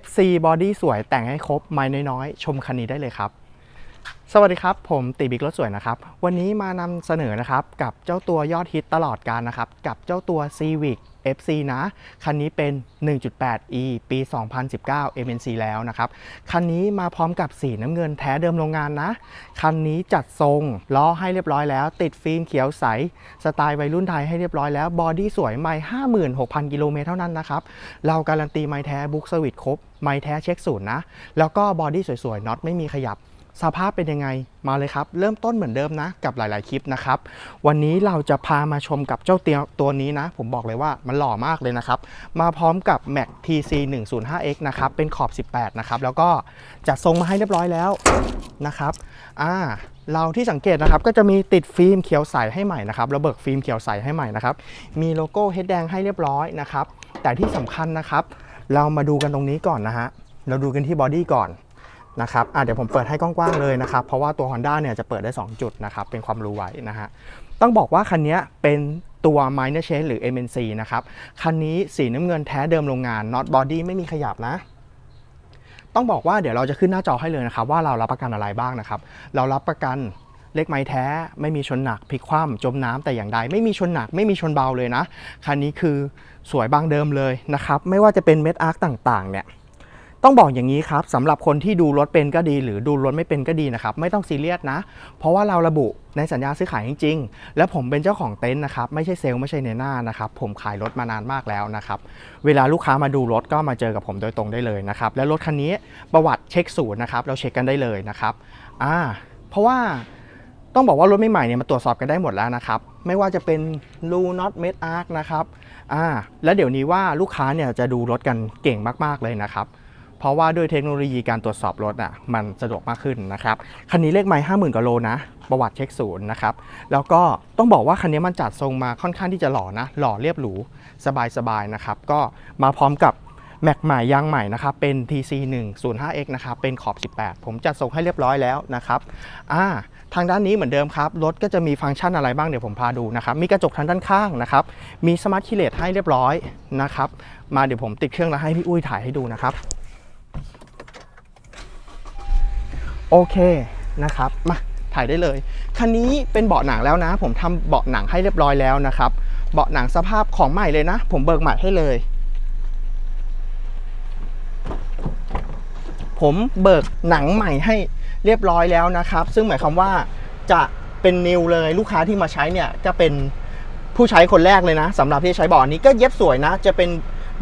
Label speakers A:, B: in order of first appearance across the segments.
A: FC Body สวยแต่งให้ครบไม่น้อยๆ ชมคันนี้ได้เลยครับ สวัสดีครับ ผมตีบิ๊กรถสวยนะครับ วันนี้มานำเสนอนะครับ กับเจ้าตัวยอดฮิตตลอดการนะครับ กับเจ้าตัว Civic FC นะ คันนี้เป็น 1.8e ปี 2019 MNC แล้วนะครับ คันนี้มาพร้อมกับสีน้ำเงินแท้เดิมโรงงานนะ คันนี้จัดทรงล้อให้เรียบร้อยแล้ว ติดฟิล์มเขียวใส สไตล์วัยรุ่นไทยให้เรียบร้อยแล้ว บอดี้สวยไม่56,000 กิโลเมตรเท่านั้นนะครับ เราการันตีไม้แท้บุ๊กสวิตครบไม้แท้เช็คศูนย์นะ แล้วก็บอดี้สวยๆน็อตไม่มีขยับ สภาพเป็นยังไงมาเลยครับ เริ่มต้นเหมือนเดิมนะ กับหลาย ๆ คลิปนะครับ วันนี้เราจะพามาชมกับเจ้าเตียตัวนี้นะ ผมบอกเลยว่ามันหล่อมากเลยนะครับ มาพร้อมกับ Mac TC 105X นะครับ เป็นขอบ 18 นะครับ แล้วก็จัดทรงมาให้เรียบร้อยแล้วนะครับอ่าเราที่สังเกตนะครับก็จะมีติดฟิล์มเขียวใสให้ใหม่นะครับระเบิกฟิล์มเขียวใสให้ใหม่นะครับ มีโลโก้เฮดแดงให้เรียบร้อยนะครับ แต่ที่สำคัญนะครับ เรามาดูกันตรงนี้ก่อนนะฮะเราดูกันที่บอดี้ก่อน นะครับเดี๋ยวผมเปิดให้กว้างๆเลยนะครับ เพราะว่าตัว Honda เนี่ยจะเปิดได้ 2 จุดนะครับ เป็นความรู้ไว้นะฮะ ต้องบอกว่าคันนี้เป็นตัว minor change หรือ MNC นะครับ คันนี้สีน้ำเงินแท้เดิมโรงงาน not body ไม่มีขยับนะ ต้องบอกว่าเดี๋ยวเราจะขึ้นหน้าจอให้เลยนะครับ ว่าเรารับประกันอะไรบ้างนะครับ เรารับประกันเลขไม้แท้ไม่มีชนหนักพลิกคว่ำจมน้ำแต่อย่างใด ไม่มีชนหนักไม่มีชนเบาเลยนะ คันนี้คือสวยบางเดิมเลยนะครับ ไม่ว่าจะเป็นเม็ดอาร์คต่างๆเนี่ย ต้องบอกอย่างนี้ครับสำหรับคนที่ดูรถเป็นก็ดี หรือดูรถไม่เป็นก็ดีนะครับไม่ต้องซีเรียสนะ เพราะว่าเราระบุในสัญญาซื้อขายจริง ๆ และผมเป็นเจ้าของเต็นท์นะครับไม่ใช่เซลล์ไม่ใช่ในหน้านะครับผมขายรถมานานมากแล้วนะครับเวลาลูกค้ามาดูรถก็มาเจอกับผมโดยตรงได้เลยนะครับและรถคันนี้ประวัติเช็คศูนย์นะครับเราเช็คกันได้เลยนะครับอ่าเพราะว่าต้องบอกว่ารถใหม่ๆเนี่ยมาตรวจสอบกันได้หมดแล้วนะครับ ไม่ว่าจะเป็นรูน็อตเมดอาร์คนะครับอ่าและเดี๋ยวนี้ว่าลูกค้าเนี่ยจะดูรถกันเก่งมากๆเลยนะครับ เพราะว่าด้วยเทคโนโลยีการตรวจสอบรถอะมันสะดวกมากขึ้นนะครับ คันนี้เลขไมล์ห้าหมื่นกว่าโลนะ ประวัติเช็คศูนย์นะครับ แล้วก็ต้องบอกว่าคันนี้มันจัดทรงมาค่อนข้างที่จะหล่อนะ หล่อเรียบหรู สบายๆนะครับ ก็มาพร้อมกับแม็กใหม่ยางใหม่นะครับ เป็น TC 1 0 5 X นะครับ เป็นขอบ 18 ผมจัดทรงให้เรียบร้อยแล้วนะครับอ่าทางด้านนี้เหมือนเดิมครับ รถก็จะมีฟังก์ชันอะไรบ้างเดี๋ยวผมพาดูนะครับ มีกระจกทางด้านข้างนะครับ มีสมาร์ทคีเลตให้เรียบร้อยนะครับ มาเดี๋ยวผมติดเครื่องแล้วให้พี่อุ้ยถ่ายให้ดูนะครับ โอเคนะครับมาถ่ายได้เลย คันนี้เป็นเบาะหนังแล้วนะ ผมทำเบาะหนังให้เรียบร้อยแล้วนะครับ เบาะหนังสภาพของใหม่เลยนะ ผมเบิกใหม่ให้เลย ผมเบิกหนังใหม่ให้เรียบร้อยแล้วนะครับ ซึ่งหมายความว่าจะเป็นนิวเลยลูกค้าที่มาใช้เนี่ยจะเป็นผู้ใช้คนแรกเลยนะสำหรับที่ใช้เบาะนี้ก็เย็บสวยนะ จะเป็น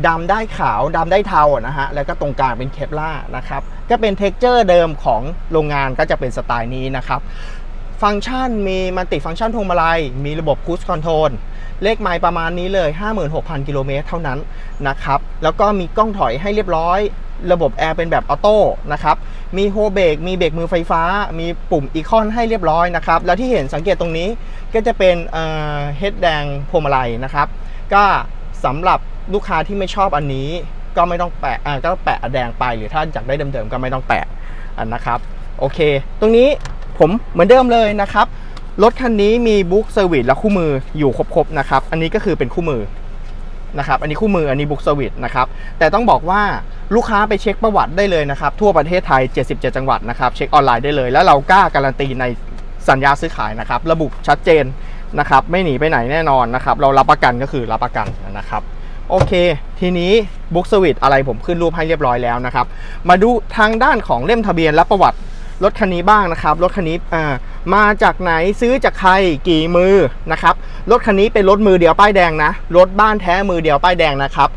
A: ดำได้ขาวดำได้เทานะฮะแล้วก็ตรงกลางเป็นเคปล่านะครับก็เป็นเท็กเจอร์เดิมของโรงงานก็จะเป็นสไตล์นี้นะครับฟังก์ชันมีมันติฟังก์ชันพวงมาลัย มีระบบคูสคอนโทรลเลขไมล์ประมาณนี้เลย 56,000 กิโลเมตรเท่านั้นนะครับแล้วก็มีกล้องถอยให้เรียบร้อย ระบบแอร์เป็นแบบออโต้นะครับมีโฮเบรกมีเบรกมือไฟฟ้า มีปุ่มอีคอนให้เรียบร้อยนะครับแล้วที่เห็นสังเกตตรงนี้ก็จะเป็นเฮดแดงพวงมาลัยนะครับก็สำหรับ ลูกค้าที่ไม่ชอบอันนี้ก็ไม่ต้องแปะอ่าก็แปะแดงไปหรือถ้าอยากได้เดิมๆก็ไม่ต้องแปะอันนะครับโอเค ตรงนี้ผมเหมือนเดิมเลยนะครับรถคันนี้มีบุ๊กเซอร์วิสและคู่มืออยู่ครบๆนะครับ อันนี้ก็คือเป็นคู่มือนะครับ อันนี้คู่มืออันนี้บุ๊กเซอร์วิสนะครับ แต่ต้องบอกว่าลูกค้าไปเช็คประวัติได้เลยนะครับ ทั่วประเทศไทย 77 จังหวัดนะครับ เช็คออนไลน์ได้เลย แล้วเรากล้าการันตีในสัญญาซื้อขายนะครับ ระบุชัดเจนนะครับ ไม่หนีไปไหนแน่นอนนะครับ เรารับประกันก็คือรับประกันนะครับ โอเค ทีนี้บุ๊กสวิตอะไรผมขึ้นรูปให้เรียบร้อยแล้วนะครับ มาดูทางด้านของเล่มทะเบียนและประวัติรถคันนี้บ้างนะครับ รถคันนี้อ่ามาจากไหนซื้อจากใครกี่มือนะครับ รถคันนี้เป็นรถมือเดียวป้ายแดงนะ รถบ้านแท้มือเดียวป้ายแดงนะครับ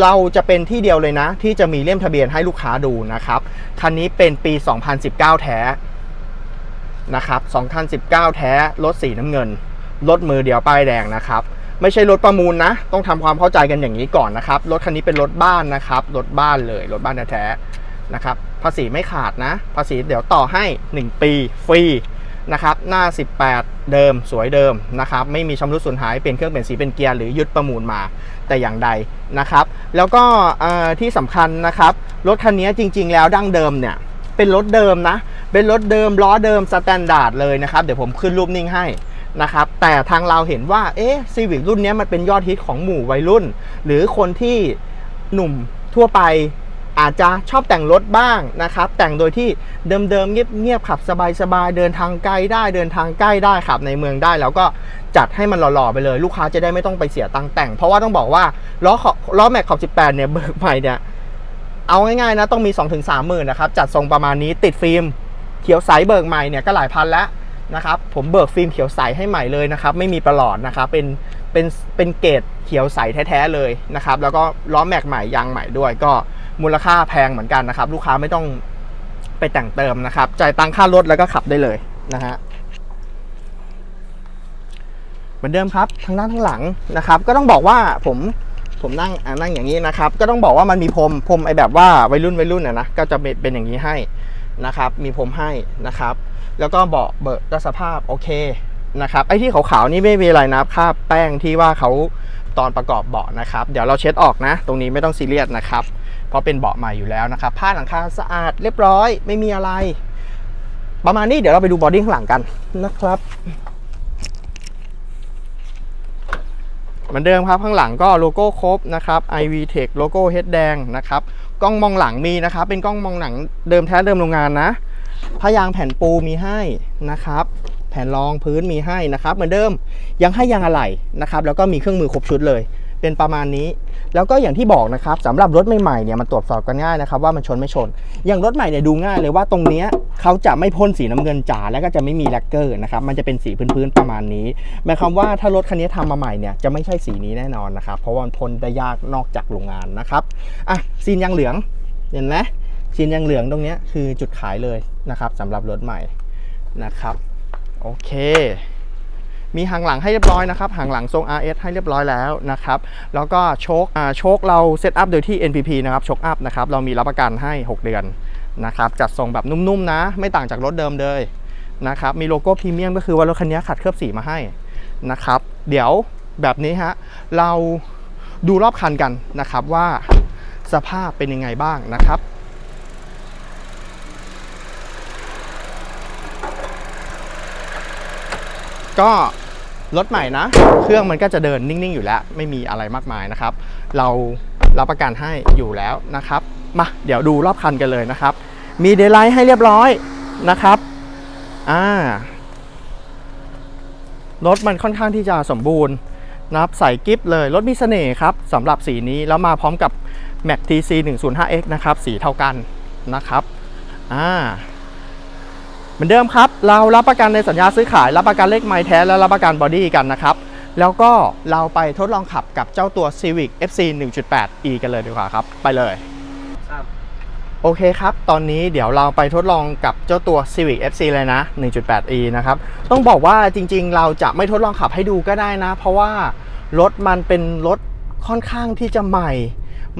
A: เราจะเป็นที่เดียวเลยนะ ที่จะมีเล่มทะเบียนให้ลูกค้าดูนะครับ คันนี้เป็นปี 2019 แท้นะครับ 2019 แท้ รถสีน้ำเงิน รถมือเดียวป้ายแดงนะครับ ไม่ใช่รถประมูลนะ ต้องทำความเข้าใจกันอย่างนี้ก่อนนะครับ รถคันนี้เป็นรถบ้านนะครับ รถบ้านเลย รถบ้านแท้ๆนะครับ ภาษีไม่ขาดนะ ภาษีเดี๋ยวต่อให้ 1 ปีฟรีนะครับ หน้า 18 เดิมสวยเดิมนะครับ ไม่มีชำรุดสูญหาย เป็นเครื่องเป็นสีเป็นเกียร์หรือยึดประมูลมาแต่อย่างใดนะครับ แล้วก็ที่สำคัญนะครับ รถคันนี้จริง ๆ แล้วดั้งเดิมเนี่ย เป็นรถเดิมนะ เป็นรถเดิมล้อเดิมสแตนดาร์ดเลยนะครับ เดี๋ยวผมขึ้นรูปนิ่งให้ นะครับแต่ทางเราเห็นว่าเอ๊ะซีวิ c รุ่นนี้มันเป็นยอดฮิตของหมู่วัยรุ่น หรือคนที่หนุ่มทั่วไปอาจจะชอบแต่งรถบ้างนะครับ แต่งโดยที่เดิมๆเงียบๆขับสบายๆเดินทางไกลได้เดินทางใกล้ได้ขับในเมืองได้ แล้วก็จัดให้มันหล่อๆไปเลย ลูกค้าจะได้ไม่ต้องไปเสียตังค์แต่ง เพราะว่าต้องบอกว่าล้อขอบล้อแม็กขอบ 18 เนี่ยเบิกใหม่เนี่ยเอาง่ายๆนะต้องมี2-3ถึง3หมื่นนะครับจัดทรงประมาณนี้ติดฟิล์มเขียวใสเบิกใหม่เนี่ยก็หลายพันแล้ว นะครับผมเบิกฟิล์มเขียวใสให้ใหม่เลยนะครับไม่มีประหลอดนะครับเป็นเป็นเป็นเกรดเขียวใสแท้ๆเลยนะครับแล้วก็ล้อแม็กใหม่ยางใหม่ด้วย ก็มูลค่าแพงเหมือนกันนะครับ ลูกค้าไม่ต้องไปแต่งเติมนะครับจ่ายตังค่ารถแล้วก็ขับได้เลยนะฮะเหมือนเดิมครับทางด้านข้งหลังนะครับ ก็ต้องบอกว่าผมผมนั่งอ่านั่งอย่างนี้นะครับ ก็ต้องบอกว่ามันมีพรมพรมไอแบบว่าวัยรุ่นวัยรุ่นน่ะนะก็จะเป็นเป็นอย่างนี้ให้ นะครับมีพรมให้นะครับ แล้วก็เบาะเบิกสภาพโอเคนะครับไอ้ที่ขาวๆนี่ไม่มีอะไรนะคราบแป้งที่ว่าเขาตอนประกอบเบาะนะครับ เดี๋ยวเราเช็ดออกนะ ตรงนี้ไม่ต้องซีเรียสนะครับ เพราะเป็นเบาะใหม่อยู่แล้วนะครับ ผ้าหลังคาสะอาดเรียบร้อย ไม่มีอะไร ประมาณนี้เดี๋ยวเราไปดูบอดี้ข้างหลังกันนะครับเหมือนเดิมครับข้างหลังก็โลโก้ครบนะครับ iV Tech โลโก้เฮดแดงนะครับ กล้องมองหลังมีนะครับ เป็นกล้องมองหลังเดิมแท้เดิมโรงงานนะผ้ายางแผ่นปูมีให้นะครับ แผ่นรองพื้นมีให้นะครับ เหมือนเดิมยังให้ยางอะไหล่นะครับ แล้วก็มีเครื่องมือครบชุดเลย เป็นประมาณนี้ แล้วก็อย่างที่บอกนะครับสำหรับรถใหม่ๆเนี่ยมันตรวจสอบกันง่ายนะครับว่ามันชนไม่ชน อย่างรถใหม่เนี่ยดูง่ายเลยว่าตรงเนี้ยเขาจะไม่พ่นสีน้ำเงินจ๋าแล้วก็จะไม่มีแลกเกอร์นะครับมันจะเป็นสีพื้นๆประมาณนี้หมายความว่าถ้ารถคันนี้ทำมาใหม่เนี่ยจะไม่ใช่สีนี้แน่นอนนะครับเพราะว่ามันพ่นได้ยากนอกจากโรงงานนะครับอะซีนยางเหลืองเห็นไหมซีนยางเหลืองตรงเนี้ยคือจุดขายเลยนะครับสำหรับรถใหม่นะครับโอเค มีหางหลังให้เรียบร้อยนะครับหางหลังทรง RS ให้เรียบร้อยแล้วนะครับแล้วก็โชคโชคเราเซตอัพโดยที่ NPP นะครับโชคอัพนะครับเรามีรับประกันให้ 6 เดือนนะครับจัดทรงแบบนุ่มๆนะ ไม่ต่างจากรถเดิมเลยนะครับมีโลโก้พรีเมียมก็คือว่ารถคันนี้ขัดเคลือบสีมาให้นะครับเดี๋ยวแบบนี้ฮะเราดูรอบคันกันนะครับว่าสภาพเป็นยังไงบ้างนะครับ ก็รถใหม่นะ เครื่องมันก็จะเดินนิ่ง ๆ อยู่แล้ว ไม่มีอะไรมากมายนะครับ เรารับประกันให้อยู่แล้วนะครับ มาเดี๋ยวดูรอบคันกันเลยนะครับ มีเดย์ไลท์ให้เรียบร้อยนะครับอ่ารถมันค่อนข้างที่จะสมบูรณ์นะครับใส่กิฟเลย รถมีเสน่ห์ครับสำหรับสีนี้แล้วมาพร้อมกับ Mac TC 105X นะครับ สีเท่ากันนะครับอ่า มือนเดิมครับ เรารับประกันในสัญญาซื้อขาย รับประกันเลขไม้แท้ และรับประกันบอดี้กันนะครับ แล้วก็เราไปทดลองขับกับเจ้าตัว Civic FC 1.8e กันเลยดีกว่าครับ ไปเลย
B: ครับ
A: โอเคครับ ตอนนี้เดี๋ยวเราไปทดลองกับเจ้าตัว Civic FC เลยนะ 1.8e นะครับ ต้องบอกว่าจริงๆ เราจะไม่ทดลองขับให้ดูก็ได้นะ เพราะว่ารถมันเป็นรถค่อนข้างที่จะใหม่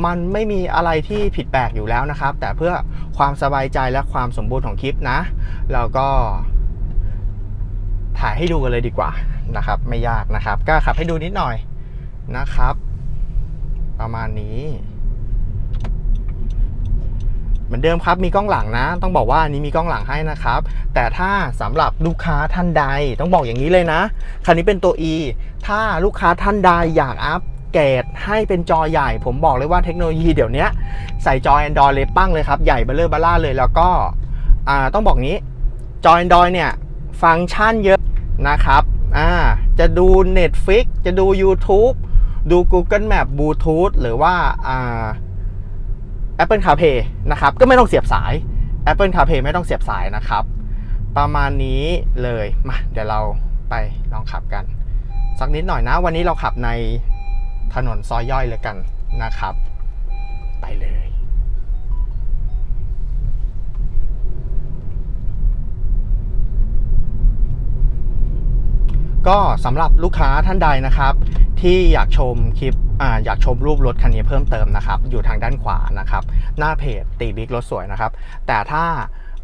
A: มันไม่มีอะไรที่ผิดแปลกอยู่แล้วนะครับ แต่เพื่อความสบายใจและความสมบูรณ์ของคลิปนะเราก็ ถ่ายให้ดูกันเลยดีกว่านะครับ ไม่ยากนะครับ ก็ขับให้ดูนิดหน่อยนะครับ ประมาณนี้เหมือนเดิมครับมีกล้องหลังนะ ต้องบอกว่าอันนี้มีกล้องหลังให้นะครับ แต่ถ้าสำหรับลูกค้าท่านใด ต้องบอกอย่างนี้เลยนะ คันนี้เป็นตัว E ถ้าลูกค้าท่านใดอยากอัป เกรดให้เป็นจอใหญ่ ผมบอกเลยว่าเทคโนโลยีเดี๋ยวนี้ใส่จอ Android เลยปั้งเลยครับ ใหญ่เบลเลอร์บล่าเลยแล้วก็ต้องบอกงี้จอ Android เนี่ย ฟังก์ชันเยอะนะครับจะดู Netflix จะดู YouTube ดู Google Map Bluetooth หรือว่าอ่า Apple CarPlay นะครับ ก็ไม่ต้องเสียบสาย Apple CarPlay ไม่ต้องเสียบสายนะครับ ประมาณนี้เลย มา เดี๋ยวเราไปลองขับกัน สักนิดหน่อยนะ วันนี้เราขับใน ถนนซอยย่อยเลยกันนะครับ ไปเลยก็สำหรับลูกค้าท่านใดนะครับ ที่อยากชมคลิปอ่าอยากชมรูปรถคันนี้เพิ่มเติมนะครับ อยู่ทางด้านขวานะครับ หน้าเพจตีบิ๊กรถสวยนะครับ แต่ถ้า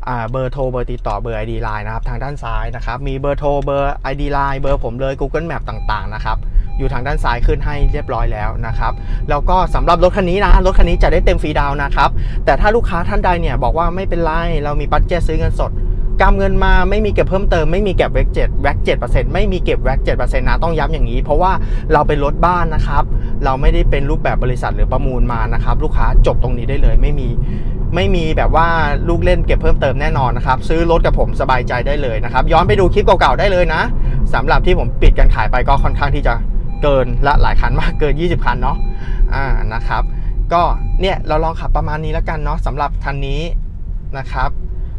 A: อ่าเบอร์โทรเบอร์ติดต่อเบอร์ ID Line นะครับ ทางด้านซ้ายนะครับ มีเบอร์โทรเบอร์ ID Line เบอร์ผมเลย Google Map ต่างๆนะครับ อยู่ทางด้านซ้ายขึ้นให้เรียบร้อยแล้วนะครับ แล้วก็สำหรับรถคันนี้นะ รถคันนี้จะได้เต็มฟรีดาวนะครับ แต่ถ้าลูกค้าท่านใดเนี่ยบอกว่าไม่เป็นไร เรามีบัตเจตซื้อเงินสดกำเงินมาไม่มีเก็บเพิ่มเติมไม่มีเก็บแว็กเจ็ดแว็กเจ็ดเปอร์เซ็นต์ไม่มีเก็บแว็กเจ็ดเปอร์เซ็นต์นะต้องย้ำอย่างนี้ เพราะว่าเราเป็นรถบ้านนะครับ เราไม่ได้เป็นรูปแบบบริษัทหรือประมูลมานะครับ ลูกค้าจบตรงนี้ได้เลยไม่มีไม่มีแบบว่าลูกเล่นเก็บเพิ่มเติมแน่นอนนะครับซื้อรถกับผมสบายใจได้เลยนะครับย้อนไปดูคลิปเก่าๆได้เลยนะสำหรับที่ผมปิดการขายไปก็ค่อนข้างที่จะ เกินและหลายคันมากเกิน 20 คันเนาะอ่านะครับ ก็เนี่ยเราลองขับประมาณนี้แล้วกันเนาะสำหรับคันนี้นะครับ